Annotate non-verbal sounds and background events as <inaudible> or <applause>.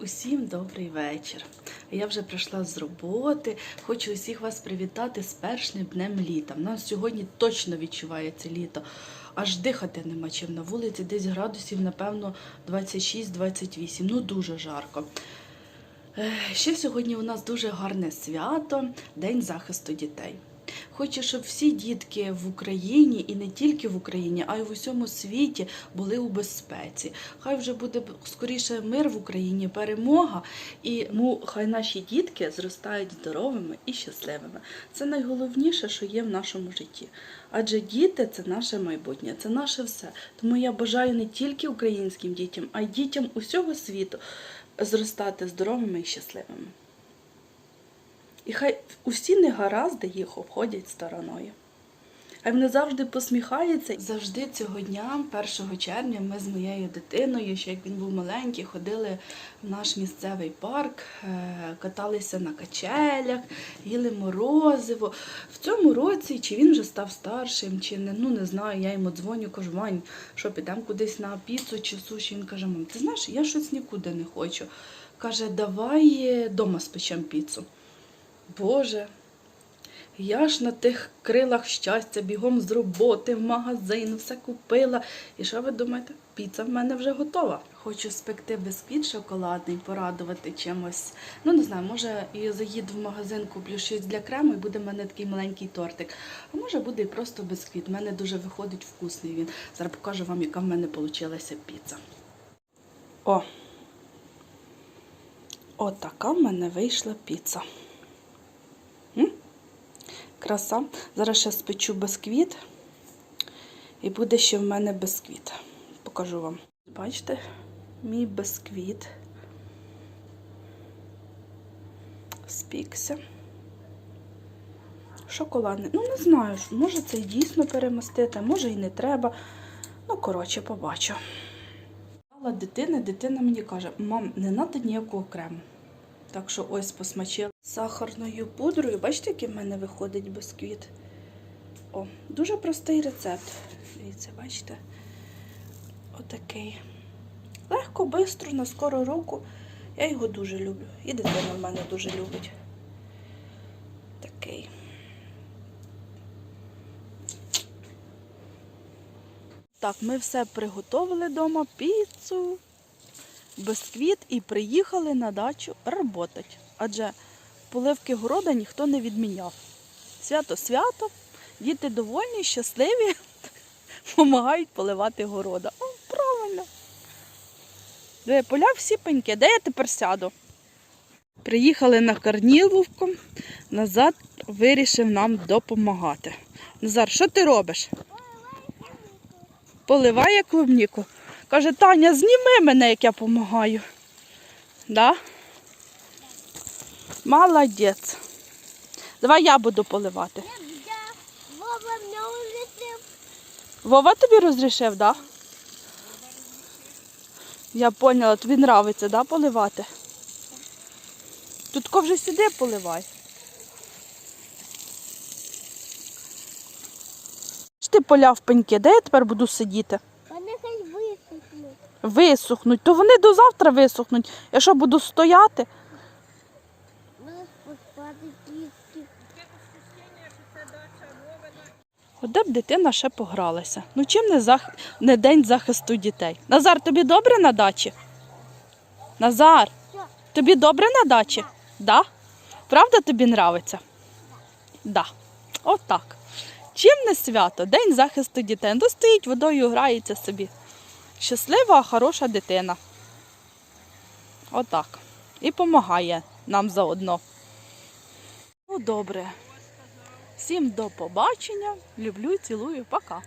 Усім добрий вечір. Я вже прийшла з роботи. Хочу усіх вас привітати з першим днем літа. У нас сьогодні точно відчувається літо. Аж дихати нема чим на вулиці, десь градусів, напевно, 26-28. Ну дуже жарко. Е, Ще сьогодні у нас дуже гарне свято День захисту дітей. Хочу, щоб всі дітки в Україні і не тільки в Україні, а й в усьому світі були у безпеці. Хай вже буде скоріше мир в Україні, перемога, і ну, хай наші дітки зростають здоровими і щасливими. Це найголовніше, що є в нашому житті. Адже діти це наше майбутнє, це наше все. Тому я бажаю не тільки українським дітям, а й дітям усього світу зростати здоровими і щасливими. І хай усі негаразди їх обходять стороною. Хай вони завжди посміхаються. Завжди цього дня, 1 червня, ми з моєю дитиною, ще як він був маленький, ходили в наш місцевий парк, е, каталися на качелях, їли морозиво. В цьому році, чи він вже став старшим, чи не, ну не знаю, я йому дзвоню, кажу, Вань, що підемо кудись на піцу чи суші. Він каже, мам, ти знаєш, я щось нікуди не хочу. Каже, давай дома спечемо піцу. Боже, я ж на тих крилах щастя бігом з роботи в магазин, все купила. І що ви думаєте? Піца в мене вже готова. Хочу спекти бісквіт шоколадний, порадувати чимось. Ну, не знаю, може і заїду в магазин, куплю щось для крему і буде в мене такий маленький тортик. А може буде і просто бісквіт. У мене дуже виходить вкусний він. Зараз покажу вам, яка в мене вийшла піца. О! Отака в мене вийшла піца. Краса. Зараз ще спечу бисквіт. І буде ще в мене бисквіт. Покажу вам. Бачите, мій бисквіт. Спікся. Шоколадний. Ну, не знаю, може це і дійсно перемастити, може і не треба. Ну, коротше, побачу. Мала дитина, дитина мені каже, мам, не треба ніякого крему. Так що ось посмачила сахарною пудрою. Бачите, який в мене виходить бисквіт? О, дуже простий рецепт. Дивіться, бачите? Отакий. Легко, бистро, на скору руку. Я його дуже люблю. І дитина в мене дуже любить. Такий. Так, ми все приготували вдома, піцу, бисквіт і приїхали на дачу працювати. Адже поливки города ніхто не відміняв. Свято свято, діти довольні, щасливі, <laughs> допомагають поливати города. О, правильно. Де поля всі пеньки, де я тепер сяду? Приїхали на Карніловку, назад вирішив нам допомагати. Назар, що ти робиш? Поливає клубніку. Каже, Таня, зніми мене, як я допомагаю. Да? Молодець. Давай я буду поливати. Вова мене улетів. Вова тобі розрішив, да? Я поняла, тобі подобається, да, поливати? Тут вже сюди поливай. Ти поляв пеньки, де я тепер буду сидіти? Висохнуть. То вони до завтра висохнуть. Я що буду стояти? Нас поспати кістки. От де б дитина ще погралася. Ну чим не, зах... не день захисту дітей? Назар, тобі добре на дачі? Назар, тобі добре на дачі? Да? Правда тобі нравиться? Да. Отак. Чим не свято? День захисту дітей. Ну, стоїть водою, грається собі. Щаслива, хороша дитина. Отак. І допомагає нам заодно. Ну, добре. Всім до побачення. Люблю, цілую, пока.